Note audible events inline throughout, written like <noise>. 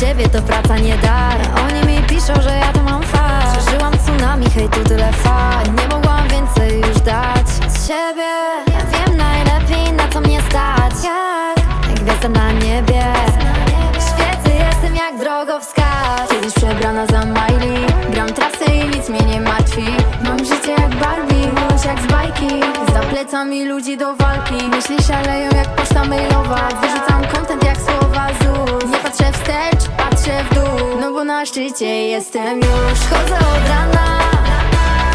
Ciebie to praca nie dar. Oni mi piszą, że ja to mam fart Przeżyłam tsunami, hejtu tyle fal Nie mogłam więcej już dać z siebie. Ja wiem najlepiej na co mnie stać. Jak, gwiazda na niebie. Świecę, jestem jak drogowskaz Kiedyś przebrana za Miley. Gram trasy i nic mnie nie martwi. Mam życie jak Barbie, miłość jak z bajki. Za plecami ludzi do walki. Myśli szaleją jak poczta mailowa. Wyrzucam content wstecz, patrzę w dół. No bo na szczycie jestem już. Chodzę od rana.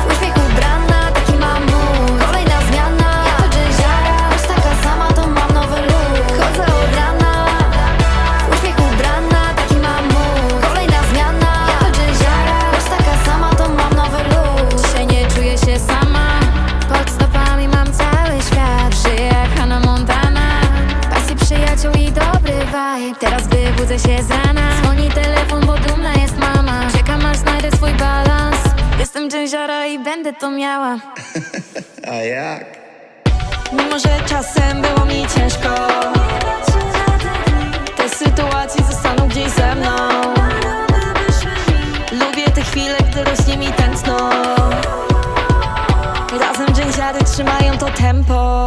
W uśmiech ubrana, taki mam mód Kolejna zmiana, ja to jazziara Choć taka sama, to mam nowy look Chodzę od rana. W uśmiech ubrana, taki mam mód Kolejna zmiana, ja to jazziara Choć taka sama, to mam nowy look Dzisiaj nie czuję się sama. Pod stopami mam cały świat. Żyję jak Hannah Montana. Pasji przyjaciół i dobry vibe. Teraz wybudzę się z rana. Dzwoni telefon, bo dumna jest mama. Czekam aż znajdę swój balans. Jestem dżęziara i będę to miała. <laughs> A jak? Mimo, że czasem było mi ciężko Te sytuacje zostaną gdzieś ze mną. Lubię te chwile, gdy rośnie mi tętno. Razem dżęziary trzymają to tempo